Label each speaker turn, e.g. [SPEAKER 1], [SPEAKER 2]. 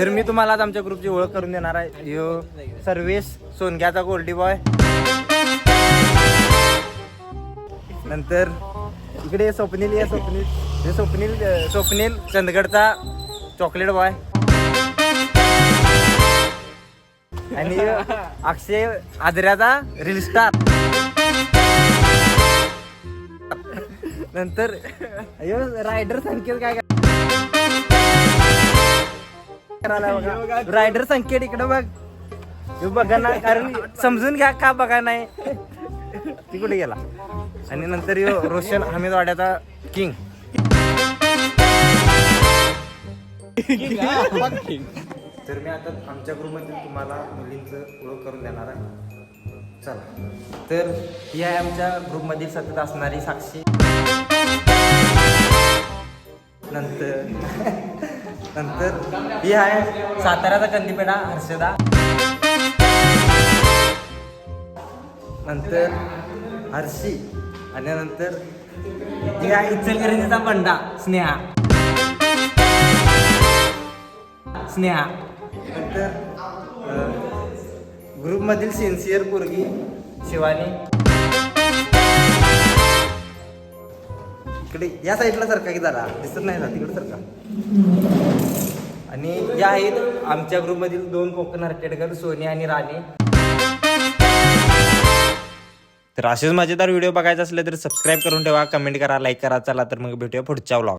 [SPEAKER 1] तर मी तुम्हाला आज आमच्या ग्रुपची ओळख करून देणार आहे. यो सर्वेश सोनग्याचा गोल्डी बॉय नंतर इकडे स्वप्नील या स्वप्नील. हे स्वप्नील स्वप्नील चंदगडचा चॉकलेट बॉय आणि अक्षय आदऱ्याचा रील स्टार नंतर अयो रायडर संकेत काय रायडर संकेत इकडे बघ. बघा ना कारण समजून घ्या का बघा नाही. ती कुठे गेला? आणि नंतर यो रोशन हमीदवाड्याचा किंग तर मी आता आमच्या ग्रुपमधील तुम्हाला मुलींचं ओळख करून देणार आहे. चला. तर ही आहे आमच्या ग्रुपमधील सतत असणारी साक्षी. नंतर नंतर ही आहे साताऱ्याचा कंदीपेढा हर्षदा. नंतर हर्षी आणि नंतर ही आहे इचलकरंजीचा बंडा स्नेहा. स्नेहा. नंतर ग्रुपमधील सिन्सिअर पोरगी शिवानी. इकडे या साईडला सरका की जरा. दिसत नाही ना तिकडे सरका. आणि या आहेत आमच्या ग्रुपमधील दोन कोकण हरटेडकर सोनी आणि राणी. तर असेच मजेदार व्हिडिओ बघायचा असले तर सबस्क्राईब करून ठेवा कमेंट करा लाईक करा चला तर मग भेटूया पुढच्या व्लॉग